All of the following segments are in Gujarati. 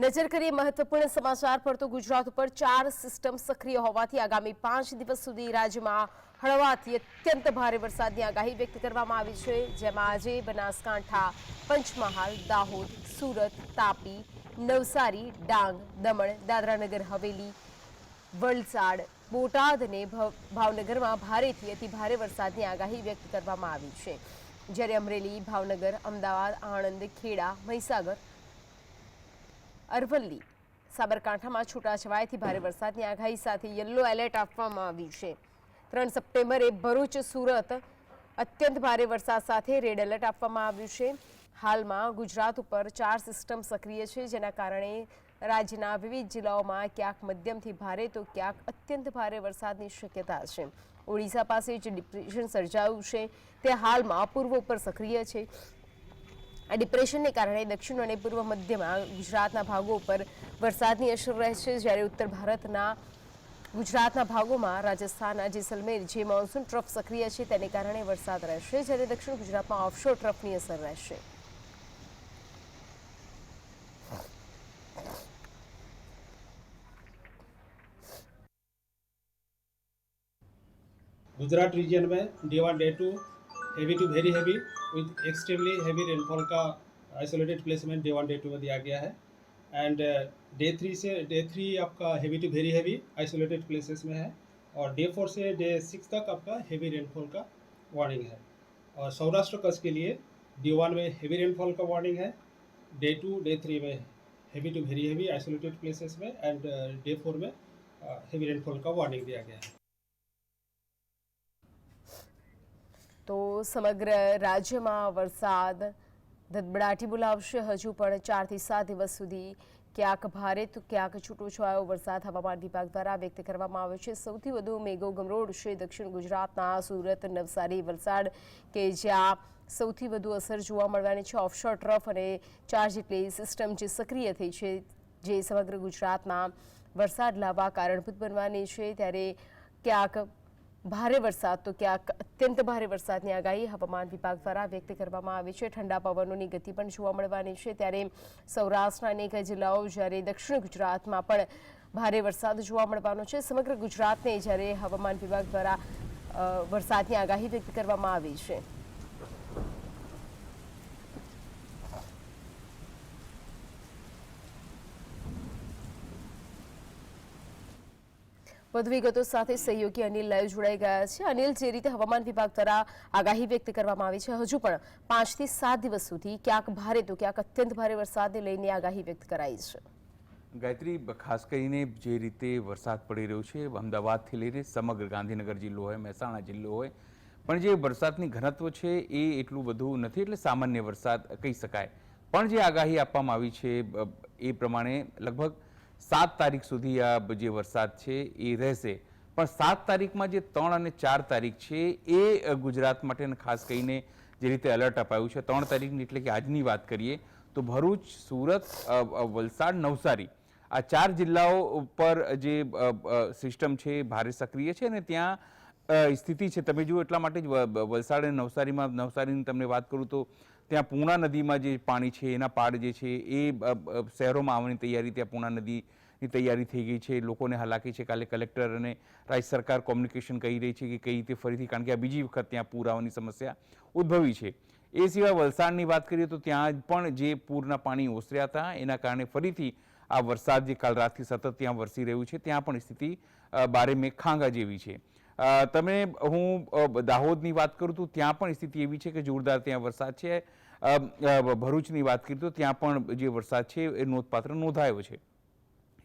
નજર કરીએ મહત્વપૂર્ણ સમાચાર પર તો ગુજરાત ઉપર ચાર સિસ્ટમ સક્રિય હોવાથી આગામી પાંચ દિવસ સુધી રાજ્યમાં હળવાથી અત્યંત ભારે વરસાદની આગાહી વ્યક્ત કરવામાં આવી છે, જેમાં આજે બનાસકાંઠા, પંચમહાલ, દાહોદ, સુરત, તાપી, નવસારી, ડાંગ, દમણ, દાદરાનગર, હવેલી, વલસાડ, બોટાદ અને ભાવનગરમાં ભારેથી અતિ ભારે વરસાદની આગાહી વ્યક્ત કરવામાં આવી છે. જ્યારે અમરેલી, ભાવનગર, અમદાવાદ, આણંદ, ખેડા, મહીસાગર અરવલ્લી. સાબરકાંઠામાં છૂટાછવાયાથી ભારે વરસાદની આગાહી સાથે યલો એલર્ટ આપવામાં આવી છે. ત્રણ સપ્ટેમ્બરે ભરૂચ, સુરત અત્યંત ભારે વરસાદ સાથે રેડ એલર્ટ આપવામાં આવ્યું છે. હાલમાં ગુજરાત ઉપર ચાર સિસ્ટમ સક્રિય છે, જેના કારણે રાજ્યના વિવિધ જિલ્લાઓમાં ક્યાંક મધ્યમથી ભારે તો ક્યાંક અત્યંત ભારે વરસાદની શક્યતા છે. ઓડિશા પાસે જે ડિપ્રેશન સર્જાયું છે, તે હાલમાં પૂર્વ ઉપર સક્રિય છે. આ ડિપ્રેશનને કારણે દક્ષિણ અને પૂર્વ મધ્યમાં ગુજરાતના ભાગો ઉપર વરસાદની અસર રહેશે જ્યારે ઉત્તર ભારતના ગુજરાતના ભાગોમાં રાજસ્થાનના જેસલમેર જે મોન્સૂન ટ્રફ સક્રિય છે તેને કારણે વરસાદ રહેશે જ્યારે દક્ષિણ ગુજરાતમાં ઓફશોર ટ્રફની અસર રહેશે गुजरात रीजन में day one day to heavy to very heavy with extremely heavy rainfall का isolated placement day one day two में दिया गया है। एंड डे थ्री से डे थ्री आपका heavy to very heavy isolated places में है और डे फोर से डे सिक्स तक आपका हैवी रेनफॉल का वार्निंग है। और सौराष्ट्र कच्छ के लिए डे वन में हैवी रेनफॉल का वार्निंग है डे टू डे थ्री में heavy to very heavy isolated places में एंड डे फोर में हैवी रेनफॉल का वार्निंग दिया गया है। તો સમગ્ર રાજ્યમાં વરસાદ ધબડાટી બોલાવશે. હજુ પણ ચારથી સાત દિવસ સુધી ક્યાંક ભારે તો ક્યાંક છૂટોછવાયો વરસાદ હવામાન વિભાગ દ્વારા વ્યક્ત કરવામાં આવ્યો છે. સૌથી વધુ મેઘો ગમરોડ છે દક્ષિણ ગુજરાતના સુરત, નવસારી વલસાડ કે જ્યાં સૌથી વધુ અસર જોવા મળવાની છે. ઓફશોર ટ્રફ અને ચાર જેટલી સિસ્ટમ જે સક્રિય થઈ છે જે સમગ્ર ગુજરાતમાં વરસાદ લાવવા કારણભૂત બનવાની છે. ત્યારે ક્યાંક ભારે વરસાદ, તો ક્યાંક અત્યંત ભારે વરસાદની આગાહી હવામાન વિભાગ દ્વારા વ્યક્ત કરવામાં આવી છે. ઠંડા પવનોની ગતિ પણ જોવા મળવાની છે. ત્યારે સૌરાષ્ટ્રના અનેક જિલ્લાઓ જ્યારે દક્ષિણ ગુજરાતમાં પણ ભારે વરસાદ જોવા મળવાનો છે. સમગ્ર ગુજરાતને જ્યારે હવામાન વિભાગ દ્વારા વરસાદની આગાહી વ્યક્ત કરવામાં આવી છે. વધુ વિગતો સાથે સહયોગી અનિલ લય જોડાઈ ગયા છે. અનિલ, જે રીતે હવામાન વિભાગ દ્વારા આગાહી વ્યક્ત કરવામાં આવી છે, હજુ પણ પાંચથી સાત દિવસ સુધી ક્યાંક ભારે તો ક્યાંક અત્યંત ભારે વરસાદને લઈને આગાહી વ્યક્ત કરાઈ છે. ગાયત્રી, ખાસ કરીને જે રીતે વરસાદ પડી રહ્યો છે, અમદાવાદથી લઈને સમગ્ર ગાંધીનગર જિલ્લો હોય, મહેસાણા જિલ્લો હોય, પણ જે વરસાદની ઘનત્વ છે એ એટલું બધું નથી એટલે સામાન્ય વરસાદ કહી શકાય. પણ જે આગાહી આપવામાં આવી છે એ પ્રમાણે લગભગ સાત તારીખ સુધી આ જે વરસાદ છે એ રહેશે. પણ સાત તારીખમાં જે ત્રણ અને ચાર તારીખ છે એ ગુજરાત માટે ખાસ કરીને જે રીતે એલર્ટ અપાયું છે, ત્રણ તારીખની એટલે કે આજની વાત કરીએ, તો ભરૂચ, સુરત વલસાડ, નવસારી. આ ચાર જિલ્લાઓ ઉપર જે સિસ્ટમ છે ભારે સક્રિય છે અને ત્યાં સ્થિતિ છે. તમે જુઓ, એટલા માટે જ વલસાડ અને નવસારીમાં, નવસારીની તમને વાત કરું તો ત્યાં પૂર્ણા નદીમાં જે પાણી છે, એના પાડ જે છે, એ શહેરોમાં આવવાની તૈયારી ત્યાં પૂર્ણા નદીની તૈયારી થઈ ગઈ છે. લોકોને હાલાકી છે. કાલે કલેક્ટર અને રાજ્ય સરકાર કોમ્યુનિકેશન કહી રહી છે કે કઈ રીતે ફરીથી, કારણ કે આ બીજી વખત ત્યાં પૂર આવવાની સમસ્યા ઉદ્ભવી છે. એ સિવાય વલસાડની વાત કરીએ તો ત્યાં પણ જે પૂરના પાણી ઓસર્યા હતા, એના કારણે ફરીથી આ વરસાદ જે કાલ રાતથી સતત ત્યાં વરસી રહ્યું છે, ત્યાં પણ સ્થિતિ બારે મેં ખાંગા જેવી છે. તમે, હું દાહોદની વાત કરું તો ત્યાં પણ સ્થિતિ એવી છે કે જોરદાર ત્યાં વરસાદ છે. ભરૂચની વાત કરી તો ત્યાં પણ જે વરસાદ છે એ નોંધપાત્ર નોંધાયો છે.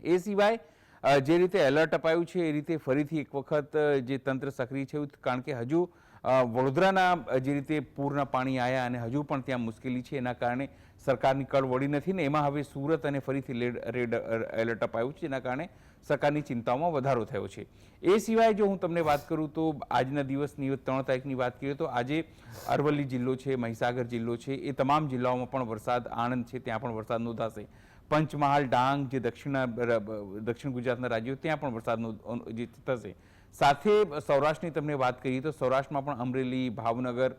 એ સિવાય જે રીતે એલર્ટ અપાયું છે એ રીતે ફરીથી એક વખત જે તંત્ર સક્રિય છે કારણ કે હજુ વડોદરાના જે રીતે પૂરના પાણી આવ્યા અને હજુ પણ ત્યાં મુશ્કેલી છે, એના કારણે સરકારની કળ વળી નથી ને એમાં હવે સુરત અને ફરીથી રેડ એલર્ટ અપાયું છે જેના કારણે સરકારની ચિંતાઓમાં વધારો થયો છે. એ સિવાય જો હું તમને વાત કરું તો આજના દિવસની ત્રણ તારીખની વાત કરીએ તો આજે અરવલ્લી જિલ્લો છે, મહીસાગર જિલ્લો છે, એ તમામ જિલ્લાઓમાં પણ વરસાદ, આણંદ છે, ત્યાં પણ વરસાદ નોંધાશે. પંચમહાલ, ડાંગ, જે દક્ષિણ દક્ષિણ ગુજરાતના રાજ્યો, ત્યાં પણ વરસાદનો જે થશે. સાથે સૌરાષ્ટ્રની તમને વાત કરીએ તો સૌરાષ્ટ્રમાં પણ અમરેલી, ભાવનગર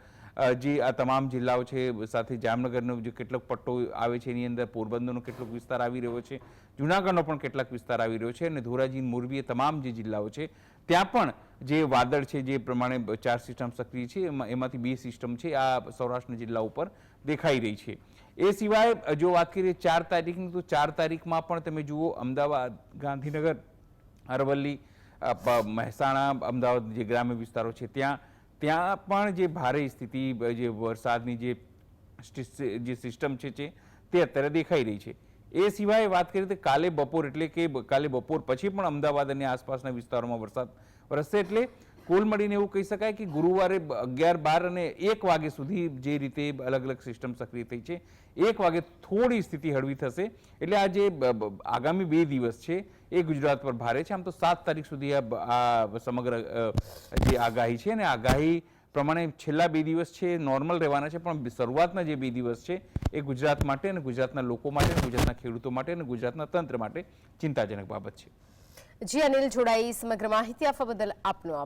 જે આ તમામ જિલ્લાઓ છે, સાથે જામનગરનો જે કેટલોક પટ્ટો આવે છે, એની અંદર પોરબંદરનો કેટલોક વિસ્તાર આવી રહ્યો છે, જુનાગઢનો પણ કેટલાક વિસ્તાર આવી રહ્યો છે અને ધોરાજી મોરબી એ તમામ જે જિલ્લાઓ છે, ત્યાં પણ જે વાદળ છે, જે પ્રમાણે ચાર સિસ્ટમ સક્રિય છે, એમાં, એમાંથી બે સિસ્ટમ છે, આ સૌરાષ્ટ્રના જિલ્લા ઉપર દેખાઈ રહી છે. એ સિવાય, જો વાત કરીએ ચાર તારીખની, તો ચાર તારીખમાં પણ તમે જુઓ, અમદાવાદ, ગાંધીનગર, અરવલ્લી મહેસાણા, અમદાવાદ જે ગ્રામ્ય વિસ્તારો છે, ત્યાં ત્યાં પણ જે ભારે સ્થિતિ જે વરસાદની જે જે સિસ્ટમ છે, તે અત્યારે દેખાઈ રહી છે. એ સિવાય વાત કરીએ તો કાલે બપોર એટલે કે કાલે બપોર પછી પણ અમદાવાદ અને આસપાસના વિસ્તારોમાં વરસાદ વરસશે એટલે કુલ મળીને એવું કહી શકાય કે ગુરુવારે અગિયાર, બાર અને એક વાગે સુધી જે રીતે અલગ અલગ સિસ્ટમ સક્રિય થઈ છે, એક વાગે થોડી સ્થિતિ હળવી થશે. એટલે આ જે આગામી બે દિવસ છે, એ ગુજરાત પર ભારે છે. આમ તો સાત તારીખ સુધી આ સમગ્ર જે આગાહી છે અને આગાહી પ્રમાણે છેલ્લા બે દિવસ છે, નોર્મલ રહેવાના છે, પણ શરૂઆતના જે બે દિવસ છે, એ ગુજરાત માટે અને ગુજરાતના લોકો માટે અને ગુજરાતના ખેડૂતો માટે અને ગુજરાતના તંત્ર માટે ચિંતાજનક બાબત છે. જી અનિલ જોડાઈ સમગ્ર માહિતી આપવા બદલ આપનો